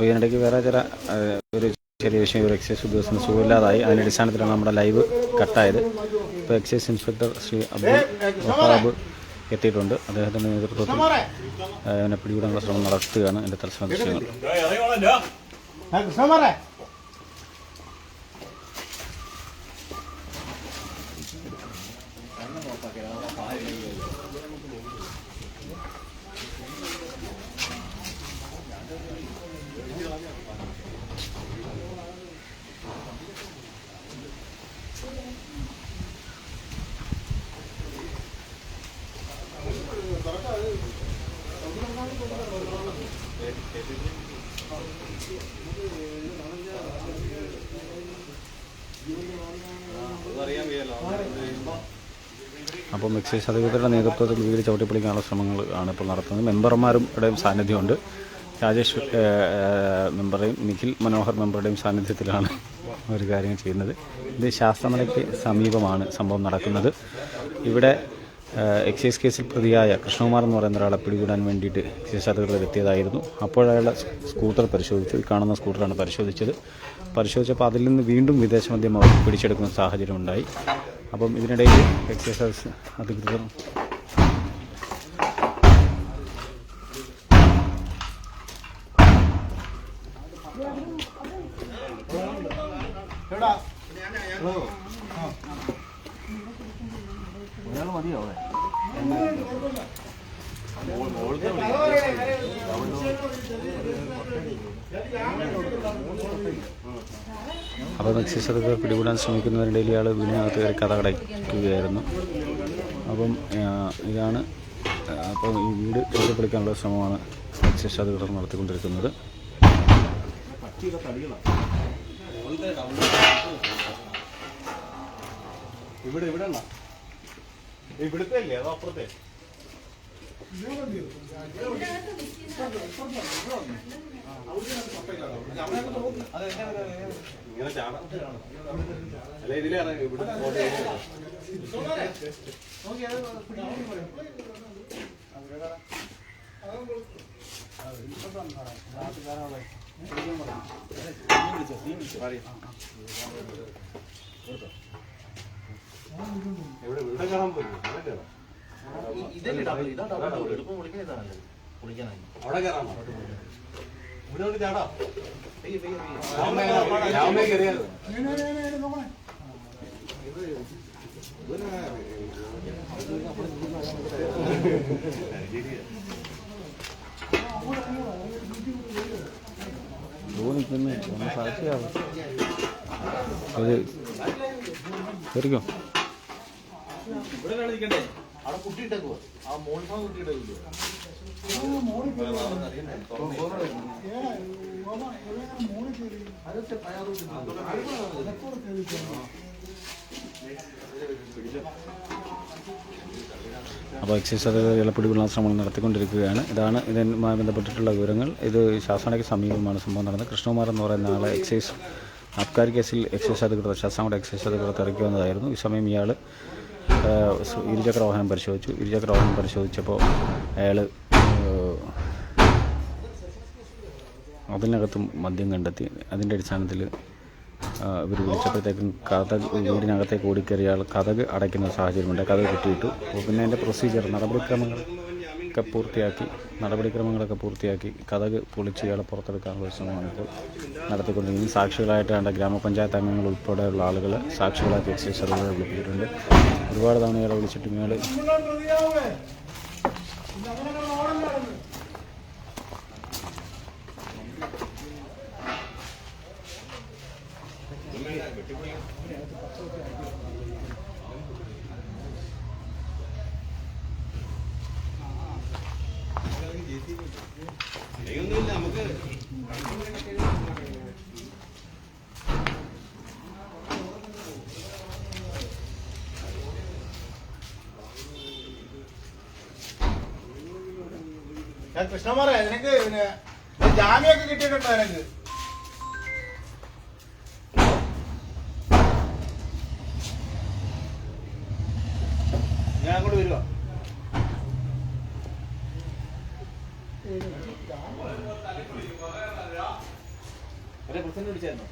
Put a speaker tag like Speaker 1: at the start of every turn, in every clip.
Speaker 1: അപ്പോൾ ഇതിനിടയ്ക്ക് വേറെ ചില ഒരു ചെറിയ വിഷയം ഒരു എക്സൈസ് ഉദ്യോഗസ്ഥന് സുഖമില്ലാതായി. അതിന്റെ അടിസ്ഥാനത്തിലാണ് നമ്മുടെ ലൈവ് കട്ടായത്. ഇപ്പോൾ എക്സൈസ് ഇൻസ്പെക്ടർ ശ്രീ അബ്ദുൾ വഹാബ് എത്തിയിട്ടുണ്ട്. അദ്ദേഹത്തിന്റെ നേതൃത്വത്തിൽ അവനെ പിടികൂടാനുള്ള ശ്രമം നടത്തുകയാണ് എന്റെ തത്സമ ദൃശ്യങ്ങൾ. അപ്പം എക്സൈസ് അധികൃതരുടെ നേതൃത്വത്തിൽ വീട് ചവിട്ടിപ്പൊളിക്കാനുള്ള ശ്രമങ്ങൾ ആണ് ഇപ്പോൾ നടത്തുന്നത്. മെമ്പർമാരും ഇവിടെ സാന്നിധ്യമുണ്ട്. രാജേഷ് മെമ്പറുടെയും നിഖിൽ മനോഹർ മെമ്പറുടെയും സാന്നിധ്യത്തിലാണ് ഒരു കാര്യം ചെയ്യുന്നത്. ഇത് ശാസ്ത്രമലയ്ക്ക് സമീപമാണ് സംഭവം നടക്കുന്നത്. ഇവിടെ എക്സൈസ് കേസിൽ പ്രതിയായ കൃഷ്ണകുമാർ എന്ന് പറയുന്ന ഒരാളെ പിടികൂടാൻ വേണ്ടിയിട്ട് എക്സൈസ് അധികൃതർ എത്തിയതായിരുന്നു. അപ്പോഴയാളെ സ്കൂട്ടർ പരിശോധിച്ചു. ഈ കാണുന്ന സ്കൂട്ടറാണ് പരിശോധിച്ചത്. പരിശോധിച്ചപ്പോൾ അതിൽ നിന്ന് വീണ്ടും വിദേശ മദ്യം അവർ പിടിച്ചെടുക്കുന്ന സാഹചര്യം ഉണ്ടായി. അപ്പം ഇതിനിടയിൽ എക്സസൈസ് അധികൃതർ.
Speaker 2: എവിടാ
Speaker 1: അപ്പോൾ എക്സൈസ് സ്ഥലത്ത് പിടികൂടാൻ ശ്രമിക്കുന്നതിനിടയിൽ ഇയാൾ വീടിനകത്ത് കയറി കഥ കടയ്ക്കുകയായിരുന്നു. അപ്പം ഇതാണ് അപ്പം ഈ വീട് കയറിപ്പിടിക്കാനുള്ള ശ്രമമാണ് എക്സൈസ് അധികൃതർ നടത്തിക്കൊണ്ടിരിക്കുന്നത്.
Speaker 2: ഇവിടെ ഇവിടെ ഇവിടുത്തെ അല്ലേ അതോ അപ്പുറത്തെ? ഇങ്ങനെ ചാടാം അല്ല ഇതിലാണ് ഇവിടെ എവിടെ ഇവിടെ കാണാൻ കയറാം
Speaker 3: ഇതല്ലേ ഡബിൾ ഇതാ
Speaker 2: അവിടെ ചാടാം
Speaker 1: ഒന്ന് സാക്ഷിയാവും അത് കയറിക്കോ
Speaker 3: ഇവിടെ കളിക്കണ്ടേ അവിടെ കുട്ടിയിട്ടേക്കുവാ ആ കുട്ടിയിട്ടേക്കില്ലേ
Speaker 1: അപ്പോൾ എക്സൈസ് അധികൃതർ പിടികൂടാൻ ശ്രമങ്ങൾ നടത്തിക്കൊണ്ടിരിക്കുകയാണ്. ഇതാണ് ഇതുമായി ബന്ധപ്പെട്ടിട്ടുള്ള വിവരങ്ങൾ. ഇത് ശാസനയ്ക്ക് സമീപമാണ് സംഭവം നടന്നത്. കൃഷ്ണകുമാർ എന്ന് പറയുന്ന ആളെ എക്സൈസ് അബ്കാരി കേസിൽ എക്സൈസ് അധികൃതർ ശാസ്താംകുടെ എക്സൈസ് അധികൃതർ ഇറക്കി വന്നതായിരുന്നു ഈ സമയം ഇയാൾ ഇരുചക്ര വാഹനം പരിശോധിച്ചു. ഇരുചക്ര വാഹനം പരിശോധിച്ചപ്പോൾ അയാൾ അതിനകത്തും മദ്യം കണ്ടെത്തി. അതിന്റെ അടിസ്ഥാനത്തിൽ ഇവർ വിളിച്ചപ്പോഴത്തേക്കും കഥക് വീടിനകത്തേക്ക് ഓടിക്കയറിയ ആൾ കഥക് അടയ്ക്കുന്ന സാഹചര്യമുണ്ട്. കഥക് കിട്ടിയിട്ടു. അപ്പോൾ പിന്നെ അതിന്റെ പ്രൊസീജിയർ നടപടിക്രമങ്ങൾ ഒക്കെ പൂർത്തിയാക്കി. നടപടിക്രമങ്ങളൊക്കെ പൂർത്തിയാക്കി കഥക് പൊളിച്ച് ഇയാളെ പുറത്തെടുക്കാനുള്ള ശ്രമമാണ് ഇപ്പോൾ നടത്തിക്കൊണ്ടിരിക്കുന്നത്. സാക്ഷികളായിട്ട് വേണ്ട ഗ്രാമപഞ്ചായത്ത് അംഗങ്ങൾ ഉൾപ്പെടെയുള്ള ആളുകൾ സാക്ഷികളാക്കി എക്സൈസ് സർവേ വിളിപ്പിച്ചിട്ടുണ്ട്. ഒരുപാട് തവണ ഇയാളെ വിളിച്ചിട്ട് ഇയാൾ
Speaker 2: നമുക്ക് ഞാൻ കൃഷ്ണമാറേ നിനക്ക് പിന്നെ ജാമ്യമൊക്കെ കിട്ടിയിട്ടുണ്ടോ നിനക്ക് ഞാൻ അങ്ങോട്ട് വരുവാ
Speaker 3: മറ്റേ പ്രസിഡന്റ് വിളിച്ചായിരുന്നോ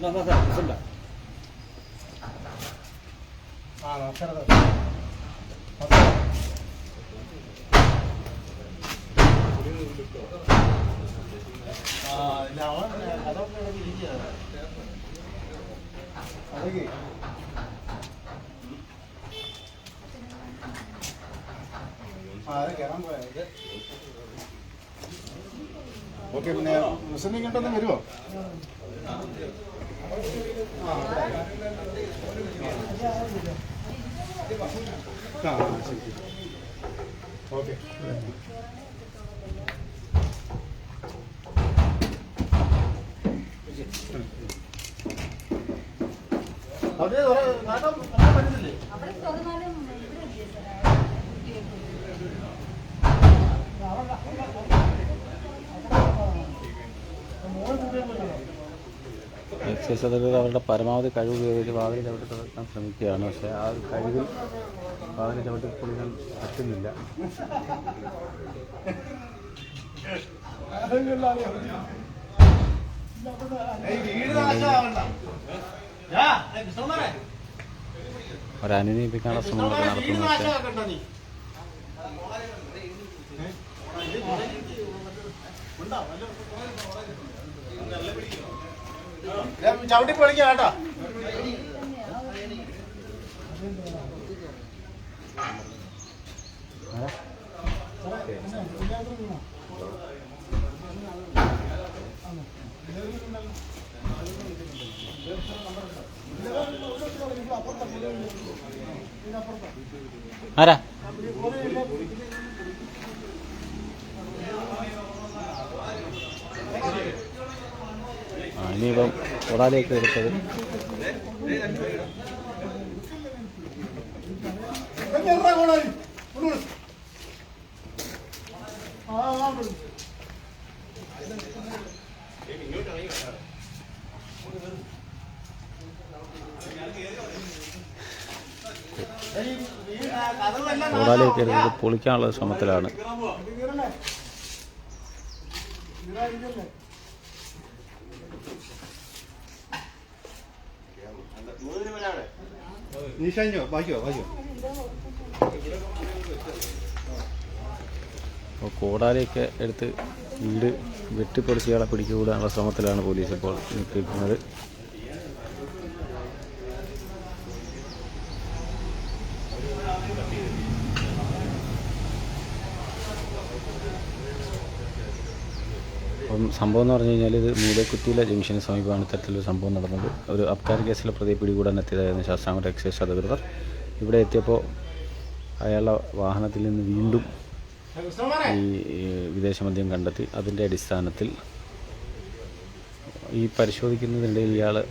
Speaker 3: എന്നാ, സാർ, പ്രസിഡന്റാ.
Speaker 2: ആ നമസ്കാരം അതൊക്കെ ഓക്കെ പിന്നെ മുസ്ലിം കണ്ടെന്ന് വരുമോ ആ ശരി ശരി ഓക്കെ അവിടെ നാട്ടം പറ്റുന്നില്ലേ
Speaker 4: അവിടെ തുറന്നാലും ഇവിടെ ഇല്ലേ സാറേ?
Speaker 1: എക്സൈസ് അവരുടെ പരമാവധി കഴിവ് ഉപയോഗിച്ച് വാതിൽ ചവിട്ടി തുറക്കാൻ ശ്രമിക്കുകയാണ്. പക്ഷേ ആ ഒരു കഴിവിൽ വാതിൽ ചവിട്ടി പൊളിക്കാൻ പറ്റുന്നില്ല. അനുനയിപ്പിക്കാനുള്ള ശ്രമങ്ങളൊക്കെ നടത്തുന്നു.
Speaker 2: നീ ചവിട്ടി പൊളിക്കാം കേട്ടോ.
Speaker 1: ആരാ ആ ഉടാലേക്ക് എടുത്തത്. പൊളിക്കാനുള്ള ശ്രമത്തിലാണ്.
Speaker 2: ബാക്കിയോ ബാക്കിയോ
Speaker 1: അപ്പോൾ കോടാലിയൊക്കെ എടുത്ത് വീട് വെട്ടിപ്പൊളിച്ചയാളെ പിടിച്ചുകൂടാനുള്ള ശ്രമത്തിലാണ് പോലീസ് ഇപ്പോൾ നിൽക്കുന്നത്. അപ്പം സംഭവം എന്ന് പറഞ്ഞു കഴിഞ്ഞാൽ ഇത് മൂലക്കുറ്റിയിലെ ജംഗ്ഷന് സമീപമാണ് ഇത്തരത്തിലൊരു സംഭവം നടന്നത്. ഒരു അബ്കാരി കേസിലെ പ്രതിയെ പിടികൂടാൻ എത്തിയതായിരുന്നു ശാസ്താംകോട്ട എക്സൈസ് അധികൃതർ. ഇവിടെ എത്തിയപ്പോൾ അയാളുടെ വാഹനത്തിൽ നിന്ന് വീണ്ടും ഈ ഈ വിദേശ മദ്യം കണ്ടെത്തി. അതിന്റെ അടിസ്ഥാനത്തിൽ ഈ പരിശോധിക്കുന്നതിനിടയിൽ ഇയാൾ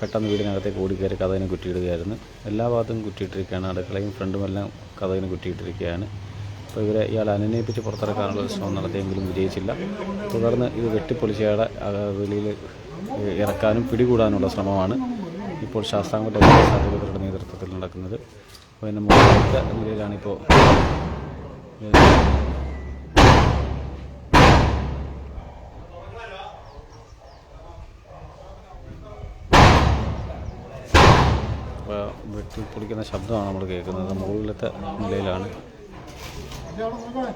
Speaker 1: പെട്ടെന്ന് വീടിനകത്തേക്ക് ഓടിക്കയറി കഥകിന് കുറ്റിയിടുകയായിരുന്നു. എല്ലാ ഭാഗത്തും കുറ്റിയിട്ടിരിക്കുകയാണ്. അടുക്കളയും ഫ്രണ്ടുമെല്ലാം കഥകിന് കുറ്റിയിട്ടിരിക്കുകയാണ്. അപ്പോൾ ഇവരെ ഇയാൾ അനുനയിപ്പിച്ച് പുറത്തിറക്കാനുള്ള ശ്രമം നടത്തിയെങ്കിലും വിജയിച്ചില്ല. തുടർന്ന് ഇത് വെട്ടിപ്പൊളിച്ച് അയാളെ വെളിയിൽ ഇറക്കാനും പിടികൂടാനുള്ള ശ്രമമാണ് ഇപ്പോൾ പോലീസ് അധികൃതരുടെ നേതൃത്വത്തിൽ നടക്കുന്നത്. അപ്പോൾ എന്റെ മുഖ്യ നിലയിലാണിപ്പോൾ വെട്ടി പൊളിക്കുന്ന ശബ്ദമാണ് നമ്മൾ കേൾക്കുന്നത്. മുകളിലത്തെ നിലയിലാണ് അപ്പോൾ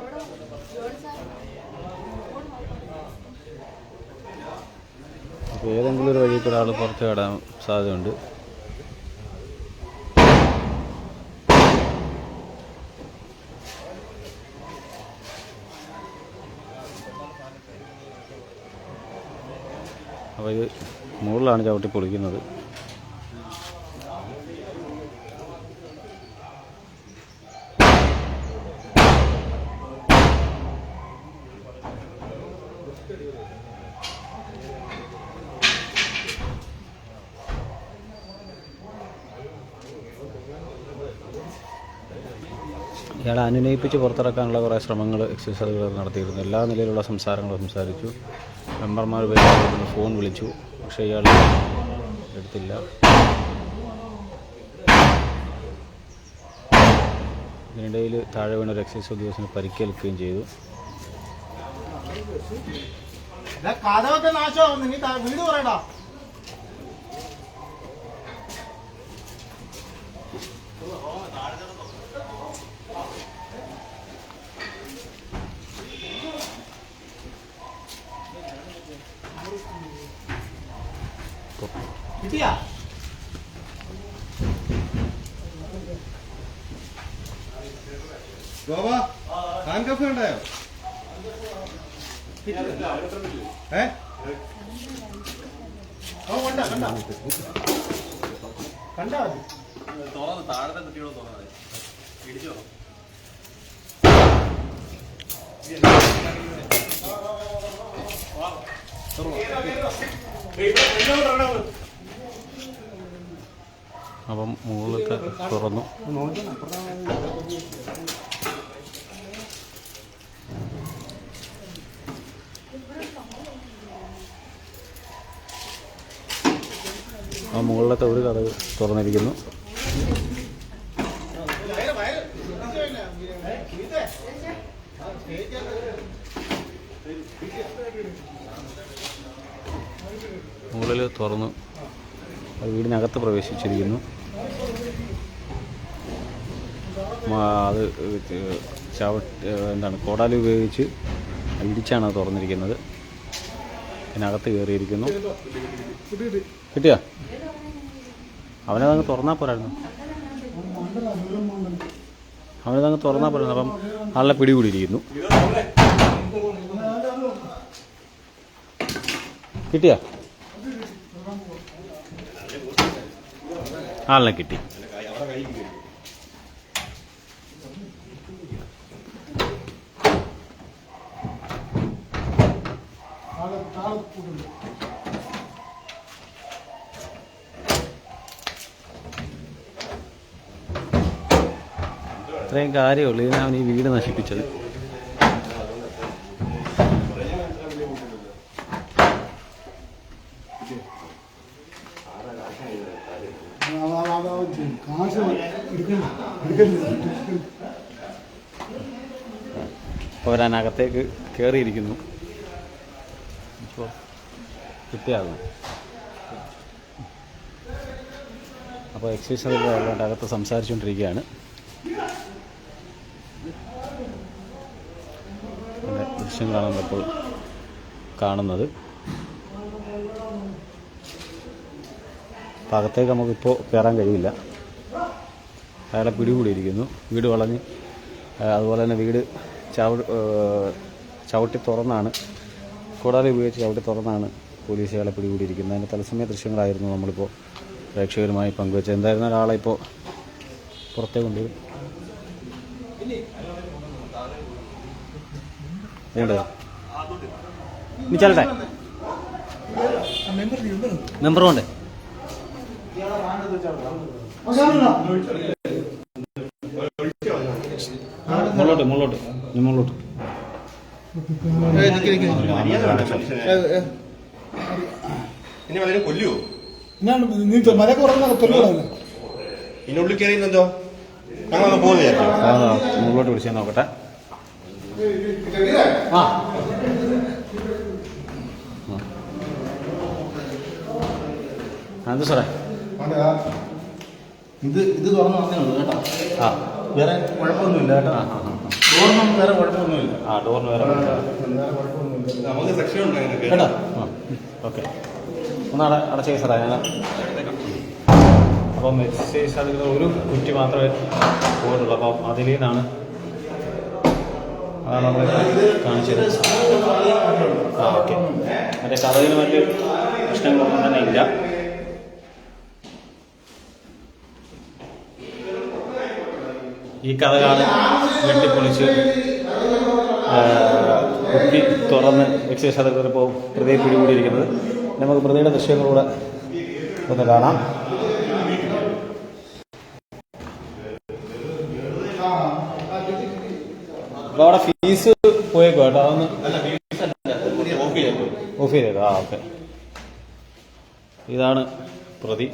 Speaker 1: ഏതെങ്കിലും ഒരു വഴി കൂടെ ആൾ പുറത്ത് കടാൻ സാധ്യതയുണ്ട്. അപ്പോൾ ഇത് മുകളിലാണ് ചവിട്ടി പൊളിക്കുന്നത്. ഇയാളെ അനുനയിപ്പിച്ച് പുറത്തിറക്കാനുള്ള കുറേ ശ്രമങ്ങൾ എക്സൈസ് അധികൃതർ നടത്തിയിരുന്നു. എല്ലാ നിലയിലുള്ള സംസാരങ്ങളും സംസാരിച്ചു. മെമ്പർമാർ ഫോൺ വിളിച്ചു. പക്ഷേ ഇയാൾ എടുത്തില്ല. ഇതിനിടയിൽ താഴെ വീണ ഒരു എക്സൈസ് ഉദ്യോഗസ്ഥന് പരിക്കേൽക്കുകയും ചെയ്തു.
Speaker 2: കഥ കഥവൊക്കെ നാശമാവുന്നു. നീ വീട് പറയടാ. കിട്ടിയാ
Speaker 3: ഗോവ ഹാൻഡ് കഫ് ഉണ്ടായോ ഏ?
Speaker 2: ഓ കണ്ട കണ്ട. കണ്ടാ മതി.
Speaker 3: തുറന്ന് താഴത്തെ കുട്ടിയോട് തുറന്നത് ഇടിച്ചോ
Speaker 1: അപ്പം മുകളിലത്തെ തുറന്നു. ആ മുകളിലത്തെ ഒരു കഥ തുറന്നിരിക്കുന്നു. മുകളിൽ തുറന്നു. വീടിനകത്ത് പ്രവേശിച്ചിരിക്കുന്നു. അത് ചവ എന്താണ് കോടാലി ഉപയോഗിച്ച് ഇടിച്ചാണ് അത് തുറന്നിരിക്കുന്നത്. അതിനകത്ത് കയറിയിരിക്കുന്നു. കിട്ടിയ? അവനതങ്ങ് തുറന്നാൽ പോരായിരുന്നു. അവനതങ്ങ് തുറന്നാൽ പോരായിരുന്നു. അപ്പം ആളെ പിടികൂടിയിരിക്കുന്നു. കിട്ടിയോ? ആളിനെ കിട്ടി. ഇത്രയും കാര്യമുള്ളൂ ഇതിനാണ് ഈ വീട് നശിപ്പിച്ചത്. പോരാനകത്തേക്ക് കയറിയിരിക്കുന്നു ഇപ്പോൾ കിട്ടിയാകും അപ്പോൾ അധികാരികളുടെ അകത്ത് സംസാരിച്ചുകൊണ്ടിരിക്കുകയാണ് അതിന്റെ ദൃശ്യങ്ങളാണ് നമ്മളിപ്പോൾ കാണുന്നത്. പാകത്തേക്ക് നമുക്കിപ്പോൾ കയറാൻ കഴിയില്ല. അയാളെ പിടികൂടിയിരിക്കുന്നു വീട് വളഞ്ഞ് അതുപോലെ തന്നെ വീട് ചവ ചവിട്ടി തുറന്നാണ്. കൂടാതെ ഉപയോഗിച്ച് ചവിട്ടി തുറന്നാണ് പോലീസ് അയാളെ പിടികൂടിയിരിക്കുന്നത്. അതിന്റെ തത്സമയ ദൃശ്യങ്ങളായിരുന്നു നമ്മളിപ്പോൾ പ്രേക്ഷകരുമായി പങ്കുവച്ചത്. എന്തായിരുന്നാലും ഒരാളെ ഇപ്പോൾ പുറത്തേ ഉണ്ട് ഇനി ചെല്ലട്ടെ. മെമ്പറും ഉണ്ട്. മുള്ളോട്ട് മുള്ളോട്ട് മുള്ളോട്ട്
Speaker 3: കൊല്ലുവോ? കയറിയെന്തോ ഞങ്ങൾ
Speaker 1: പോകുന്നില്ല മുകളിലോട്ട് വിളിച്ചാൽ നോക്കട്ടെ. ആ. എന്ത് സാറേ.
Speaker 2: ഇത് ഇത് തുറന്ന് വന്നേ ഉള്ളൂ കേട്ടോ.
Speaker 1: ആ.
Speaker 2: വേറെ കുഴപ്പമൊന്നുമില്ല കേട്ടോ. ഡോറിനൊന്നും വേറെ കുഴപ്പമൊന്നുമില്ല.
Speaker 1: ആ ഡോറിന് വേറെ
Speaker 2: കുഴപ്പമൊന്നുമില്ല.
Speaker 3: നമുക്ക് സെക്ഷൻ ഉണ്ടായിരുന്നു
Speaker 1: കേട്ടോ. ആ ഓക്കെ. ഒന്നട അടച്ചേ സാറേ ഞാൻ അപ്പം എക്സൈസ് അധികൃതർ ഒരു കുറ്റി മാത്രമേ പോയിട്ടുള്ളൂ. അപ്പം അതിൽ നിന്നാണ് നമ്മൾ കാണിച്ചത്. ആ ഓക്കെ. മറ്റേ കഥയിൽ പ്രശ്നങ്ങളൊന്നും തന്നെ ഇല്ല. ഈ കഥകാണ് വെട്ടിപ്പൊളിച്ച് കുട്ടി തുറന്ന് എക്സൈസ് അധികൃതർ ഇപ്പോൾ പ്രതിയെ പിടികൂടിയിരിക്കുന്നത്. നമുക്ക് പ്രതിയുടെ ദൃശ്യങ്ങളൂടെ ഒന്ന് കാണാം. അപ്പോൾ അവിടെ ഫീസ് പോയേക്കോ കേട്ടോ? അതൊന്ന്
Speaker 3: ഓഫ് ചെയ്തു
Speaker 1: ഓഫ് ചെയ്തേക്കാം ആ ഓക്കെ. ഇതാണ് പ്രതി.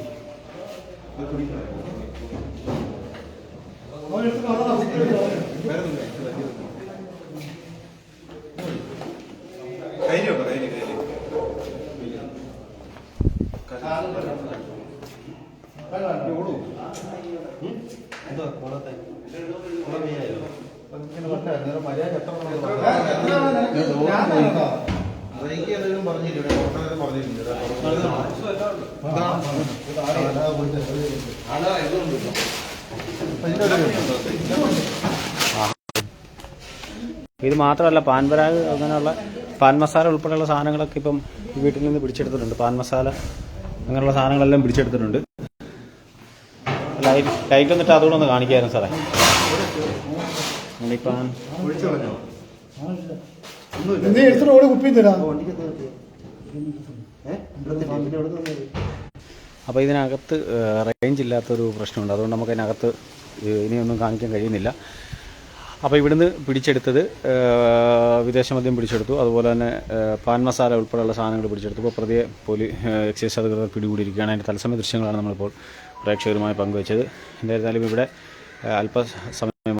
Speaker 1: ഇത് മാത്രമല്ല പാൻ പരാഗ് അങ്ങനെയുള്ള പാൻ മസാല ഉൾപ്പെടെയുള്ള സാധനങ്ങളൊക്കെ ഇപ്പം ഈ വീട്ടിൽ നിന്ന് പിടിച്ചെടുത്തിട്ടുണ്ട്. പാൻ മസാല അങ്ങനെയുള്ള സാധനങ്ങളെല്ലാം പിടിച്ചെടുത്തിട്ടുണ്ട്. ലൈറ്റ് ലൈറ്റ് വന്നിട്ട് അതുകൂടെ ഒന്ന് കാണിക്കായിരുന്നു സാറേ. ഉണ്ണിപ്പാൻ
Speaker 5: നീ എടുത്തിട്ട് ഓടി കുപ്പി തരാ
Speaker 1: അപ്പോൾ ഇതിനകത്ത് റേഞ്ച് ഇല്ലാത്തൊരു പ്രശ്നമുണ്ട്. അതുകൊണ്ട് നമുക്ക് അതിനകത്ത് ഇനിയൊന്നും കാണിക്കാൻ കഴിയുന്നില്ല. അപ്പോൾ ഇവിടുന്ന് പിടിച്ചെടുത്തത് വിദേശ മദ്യം പിടിച്ചെടുത്തു. അതുപോലെ തന്നെ പാൻ മസാല ഉൾപ്പെടെയുള്ള സാധനങ്ങൾ പിടിച്ചെടുത്തു. ഇപ്പോൾ പ്രതിയെ പോലീസ് എക്സൈസ് അധികൃതർ പിടികൂടിയിരിക്കുകയാണ്. അതിന്റെ തത്സമയ ദൃശ്യങ്ങളാണ് നമ്മളിപ്പോൾ പ്രേക്ഷകരുമായി പങ്കുവച്ചത്. എന്തായിരുന്നാലും ഇവിടെ അല്പസമയം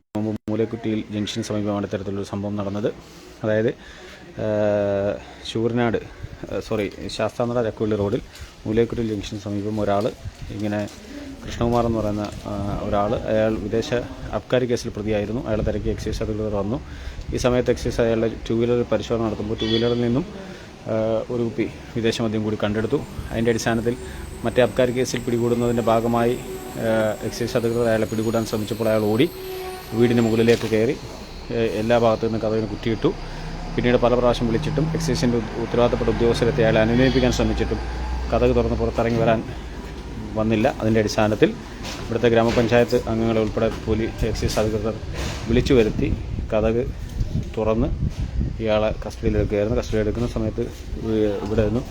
Speaker 1: മൂലക്കുറ്റിയിൽ ജംഗ്ഷന് സമീപമാണ് ഇത്തരത്തിലൊരു സംഭവം നടന്നത്. അതായത് ശൂരനാട് സോറി ശാസ്താനട രക്കുള്ളി റോഡിൽ മൂലേക്കുറ്റിൽ ജംഗ്ഷന് സമീപം ഒരാൾ ഇങ്ങനെ കൃഷ്ണകുമാർ എന്ന് പറയുന്ന ഒരാൾ അയാൾ വിദേശ അബ്കാരി കേസിൽ പ്രതിയായിരുന്നു. അയാളെ തിരക്കി എക്സൈസ് അധികൃതർ വന്നു. ഈ സമയത്ത് എക്സൈസ് അയാളുടെ ടു വീലർ പരിശോധന നടത്തുമ്പോൾ ടു വീലറിൽ നിന്നും ഒരു കുപ്പി വിദേശ മദ്യം കൂടി കണ്ടെടുത്തു. അതിന്റെ അടിസ്ഥാനത്തിൽ മറ്റേ അബ്കാരി കേസിൽ പിടികൂടുന്നതിന്റെ ഭാഗമായി എക്സൈസ് അധികൃതർ അയാളെ പിടികൂടാൻ ശ്രമിച്ചപ്പോൾ അയാൾ ഓടി. വീടിന് മുകളിലേക്ക് കയറി എല്ലാ ഭാഗത്തു നിന്ന് കഥവിന് കുറ്റിയിട്ടു പിന്നീട് പല പ്രാവശ്യം വിളിച്ചിട്ടും എക്സൈസിന്റെ ഉത്ത- ഉത്തരവാദിത്തപ്പെട്ട ഉദ്യോഗസ്ഥരെത്തി അയാളെ അനുനയിപ്പിക്കാൻ ശ്രമിച്ചിട്ടും കഥക് തുറന്ന് പുറത്തിറങ്ങി വരാൻ വന്നില്ല. അതിന്റെ അടിസ്ഥാനത്തിൽ ഇവിടുത്തെ ഗ്രാമപഞ്ചായത്ത് അംഗങ്ങളെ ഉൾപ്പെടെ പോലീസ് എക്സൈസ് അധികൃതർ വിളിച്ചു വരുത്തി കഥക് തുറന്ന് ഇയാളെ കസ്റ്റഡിയിലെടുക്കുകയായിരുന്നു കസ്റ്റഡി എടുക്കുന്ന സമയത്ത് ഇവിടെ നിന്നും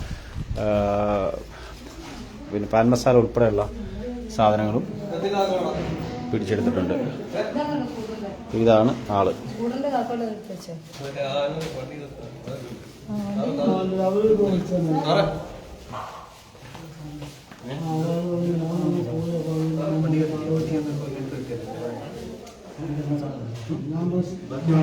Speaker 1: പിന്നെ പാൻ മസാല ഉൾപ്പെടെയുള്ള സാധനങ്ങളും പിടിച്ചെടുത്തിട്ടുണ്ട്.
Speaker 4: ഇതാണ് ആൾ.
Speaker 5: ഞാൻ